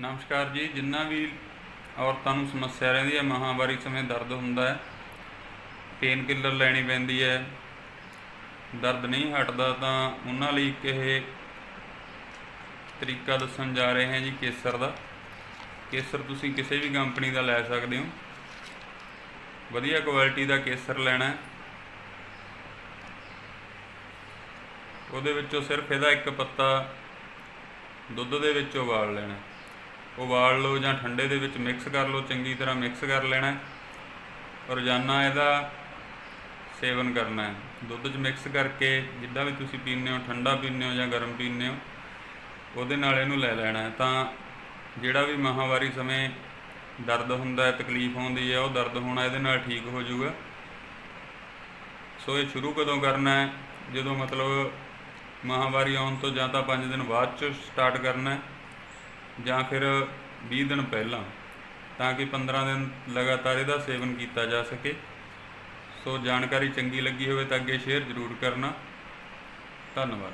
ਨਮਸਕਾਰ ਜੀ। ਜਿੰਨਾ ਵੀ ਔਰਤਾਂ ਨੂੰ ਸਮੱਸਿਆ ਰਹਿੰਦੀ ਹੈ, ਮਹਾਵਾਰੀ ਸਮੇਂ ਦਰਦ ਹੁੰਦਾ ਹੈ। ਪੇਨ ਕਿਲਰ ਲੈਣੀ ਪੈਂਦੀ ਹੈ। ਦਰਦ ਨਹੀਂ ਹਟਦਾ ਤਾਂ ਉਹਨਾਂ ਲਈ ਇੱਕ ਇਹ ਤਰੀਕਾ ਦੱਸਣ ਜਾ ਰਹੇ ਹਾਂ ਜੀ, ਕੇਸਰ ਦਾ। ਕੇਸਰ ਤੁਸੀਂ ਕਿਸੇ ਵੀ ਕੰਪਨੀ ਦਾ ਲੈ ਸਕਦੇ ਹੋ। ਵਧੀਆ ਕੁਆਲਿਟੀ ਦਾ ਕੇਸਰ ਲੈਣਾ ਉਹਦੇ ਵਿੱਚੋਂ ਸਿਰਫ ਇਹਦਾ ਇੱਕ ਪੱਤਾ ਦੁੱਧ ਦੇ ਵਿੱਚ ਉਬਾਲ ਲੈਣਾ ਉਬਾਲ ਲਓ ਜਾਂ ਠੰਡੇ ਦੇ ਵਿੱਚ ਮਿਕਸ ਕਰ ਲਓ, ਚੰਗੀ ਤਰ੍ਹਾਂ ਮਿਕਸ ਕਰ ਲੈਣਾ ਰੋਜ਼ਾਨਾ ਇਹਦਾ ਸੇਵਨ ਕਰਨਾ ਹੈ। ਦੁੱਧ 'ਚ ਮਿਕਸ ਕਰਕੇ ਜਿੱਦਾਂ ਵੀ ਤੁਸੀਂ ਪੀਂਦੇ ਹੋ, ਠੰਡਾ ਪੀਂਦੇ ਹੋ ਜਾਂ ਗਰਮ ਪੀਂਦੇ ਹੋ, ਉਹਦੇ ਨਾਲ ਇਹਨੂੰ ਲੈ ਲੈਣਾ ਤਾਂ ਜਿਹੜਾ ਵੀ ਮਾਹਵਾਰੀ ਸਮੇਂ ਦਰਦ ਹੁੰਦਾ ਹੈ, ਤਕਲੀਫ ਆਉਂਦੀ ਹੈ, ਉਹ ਦਰਦ ਹੋਣਾ ਇਹਦੇ ਨਾਲ ਠੀਕ ਹੋ ਜਾਊਗਾ। ਸੋ ਇਹ ਸ਼ੁਰੂ ਕਦੋਂ ਕਰਨਾ ਹੈ? ਜਦੋਂ ਮਤਲਬ ਮਾਹਵਾਰੀ ਆਉਣ ਤੋਂ ਜਾਂ ਤਾਂ 5 ਦਿਨ ਬਾਅਦ ਚ ਸਟਾਰਟ ਕਰਨਾ ਹੈ। ਜਾਂ ਫਿਰ 20 ਦਿਨ ਪਹਿਲਾਂ ਤਾਂ ਕਿ 15 ਦਿਨ ਲਗਾਤਾਰ ਇਹਦਾ ਸੇਵਨ ਕੀਤਾ ਜਾ ਸਕੇ। ਸੋ ਜਾਣਕਾਰੀ ਚੰਗੀ ਲੱਗੀ ਹੋਵੇ ਤਾਂ ਅੱਗੇ ਸ਼ੇਅਰ ਜ਼ਰੂਰ ਕਰਨਾ। ਧੰਨਵਾਦ।